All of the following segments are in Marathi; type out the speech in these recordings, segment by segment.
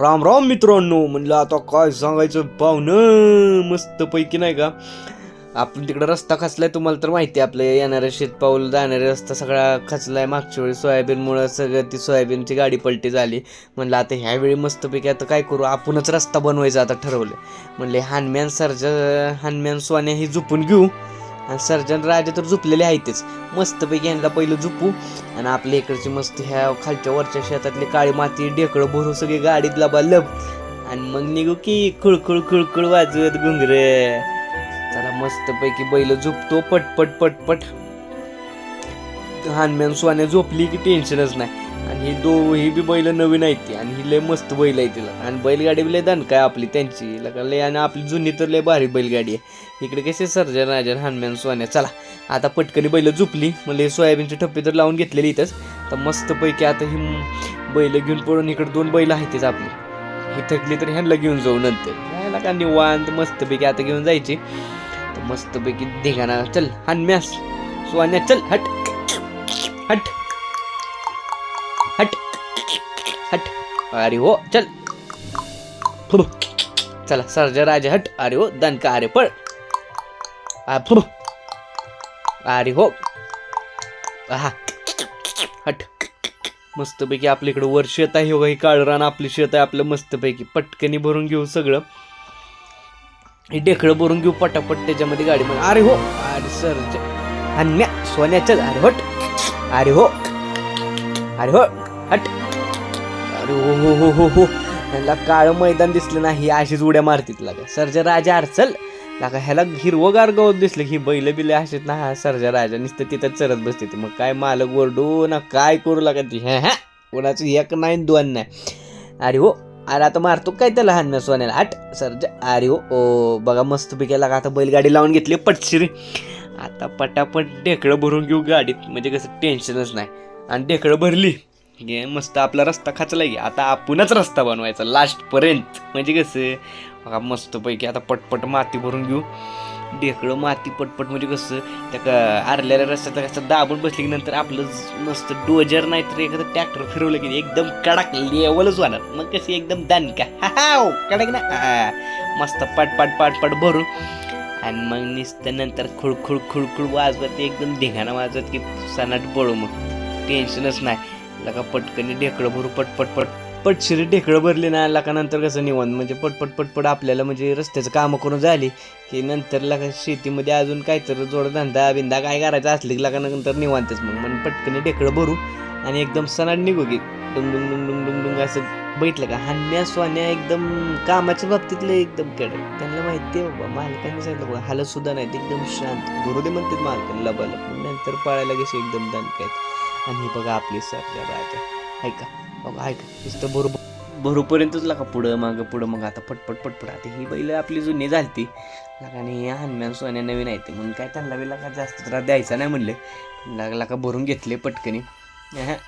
राम राम मित्रांनो म्हणलं आता काय सांगायचं पाहुणं मस्त पैकी नाही का? आपण तिकडं रस्ता खचलाय तुम्हाला तर माहिती आहे आपलं येणाऱ्या शेतपाऊल जाणारे रस्ता सगळा खचलाय मागच्या वेळी सोयाबीनमुळं सगळं ती सोयाबीनची गाडी पलटी झाली. म्हणलं आता ह्यावेळी मस्तपैकी आता काय करू आपणच रस्ता बनवायचा आता ठरवलं म्हणले हानम्यान सरजा हानम्यान सोन्या ही झुपून घेऊ. आणि सर्जन राजा तर झुपलेले आहेतच मस्तपैकी यांना पहिलं झुपू आणि आपल्या इकडची मस्त ह्या खालच्या वरच्या शेतातली काळी माती ढेकळं भरू सगळी गाडीत लबा लब. आणि मग निघू की खुळखुळ खुळखुळ वाजवत घुंगरे. त्याला मस्तपैकी बैल झोपतो पटपट पटपट. हानम्यान सोन्या झोपली की टेन्शनच नाही. आणि ही दो ही बी बैल नवीन आहेत ती. आणि ही लय मस्त बैल आहे तिला. आणि बैलगाडी बी लय दणका आहे आपली त्यांची. लका लय आणि आपली जुनी तर लय भारी बैलगाडी आहे. इकडे कसे सर्जन राजन हानम्यान सोन्या. चला आता पटकनी बैल झुपली. म्हणजे हे सोयाबीनची ठप्पी तर लावून घेतलेली इथंच. तर मस्तपैकी आता ही बैल घेऊन पडून इकडे दोन बैल आहेतच आपली. ही थकली तर ह्यांना घेऊन जाऊ नंतर. ह्याला का निवांत मस्तपैकी आता घेऊन जायची. तर मस्तपैकी धिगाणा. चल हनम्यास सोन्या चल हट. हट. हट. हट. अरे हो चल. चला सर्जा राजा हट. अरे हो दणका अरे पळ. आ, अरे हो. हा हट. मस्तपैकी आपल्या इकडं वर शेत आहे हो ही काळं रान शेत आहे आपलं मस्तपैकी. पटकनी भरून घेऊ सगळं. हे ढेकळं भरून घेऊ पटापट त्याच्यामध्ये गाडी मग अरे हो. अरे सर अन्या सोन्याचं अरे हट. अरे हो. अरे हो. हट. अरे हो हो हो हो हो. ह्याला काळं मैदान दिसलं नाही अशीच उड्या मारतीत लागा. सरजा राजा अडचल. लागा ह्याला हिरवगार गवत दिसलं ही बैल बिल अशीत ना हा सरजा राजा नुसतं तिथं चरत बसते ती. मग काय मालक ओरडू ना काय करू लागत ती? ह्या ह्या कोणाचं एक नाही दोन नाही. अरे हो अरे आता मारतो काय त्याला हान सोन्याला? आठ सरजा. अरे हो ओ बघा मस्त पिकायला लागा आता बैलगाडी लावून घेतली पटशिरी. आता पटापट ढेकळं भरून घेऊ गाडीत. म्हणजे कसं टेन्शनच नाही. आणि ढेकळं भरली घे मस्त आपला रस्ता खाचला की. आता आपणच रस्ता बनवायचा लास्टपर्यंत म्हणजे कसं बघा मस्तपैकी आता पटपट माती भरून घेऊ. ढेकळं माती पटपट म्हणजे कसं त्या का आरलेल्या रस्त्यात कसं दाबून बसले की नंतर आपलं मस्त डोजर नाही तर एखादं ट्रॅक्टर फिरवलं की एकदम कडक लेवलच होणार. मग कशी एकदम दणका हा हो, कडक ना? हा. मस्त पाट पाट पाट पाट भरून. आणि मग निसतं नंतर खुळखुळ खुळखुळ वाजवत एकदम धिंगाणा वाजवत की सनाट पळू मग. टेन्शनच नाही. लका पटकनी ढेकळं भरू पटपट पट पटशिरी ढेकळं भरली ना लका नंतर कसं निवांत म्हणजे पटपट पटपट आपल्याला म्हणजे रस्त्याचं कामं करून झाली की नंतर लका शेतीमध्ये अजून काहीतरी जोडधंदा बिंदा काय करायचं असली की लका नंतर निवांतच मग. म्हणून पटकनी ढेकळं भरू आणि एकदम सनाट निघू की डुंग डुंग डुंग डुंग डुंग डुंग असं बैठलं का? हान्या स्वान्या एकदम कामाच्या बाबतीतलं एकदम कडक. त्यांना माहिती आहे बाबा मालकाने सांगितलं बघा हालत सुद्धा नाही ते एकदम शांत. गुरुदे म्हणतात मालकाने लबाला नंतर पाळायला कसे एकदम दणकायत आणि हे बघा आपली सरजा राजा ऐका बघा ऐका नुसतं बरोबर भरूपर्यंतच लागा पुढं मागं पुढं मग. आता पटपट पटपट आता ही बैल आपली जुनी झालती. लागा आणि हनुमान सोन्या नवीन आहे ते म्हणून काय त्यांना बी लागा जास्त त्रास द्यायचा नाही म्हणले. लागला का भरून घेतले पटकनी.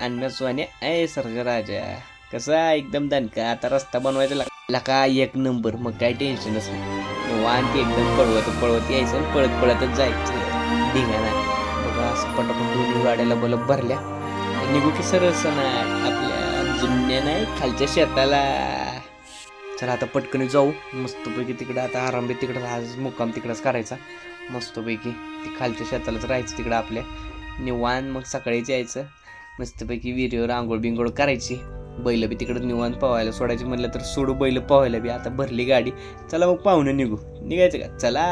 हनुमान सोन्या. ए सरजा राजा कसा एकदम दणका. आता रस्ता बनवायचा लाग- एक नंबर. मग काय टेन्शनच नाही. निवांत एकदम पळवत पळवत यायचं पळत पळतच जायचं. ढिगाणा बस पटापट दोन्ही गाड्याला बलब भरल्या. आणि निघू की सरळ सण आपल्या जुन्या नाही खालच्या शेताला. चला आता पटकन जाऊ. मस्तपैकी तिकडं आता आराम तिकडं आज मुक्काम तिकडंच करायचा. मस्तपैकी ती खालच्या शेतालाच राहायचं तिकडं आपल्या. निवांत मग सकाळीच यायचं. मस्तपैकी विहिरीवर आंघोळ बिंघोळ करायची. बैल बी तिकडं निवांत पवायला सोडायची म्हणलं तर सोडू बैल पवायला बी. आता भरली गाडी. चला मग पाहुणं निघू. निघायचं का? चला.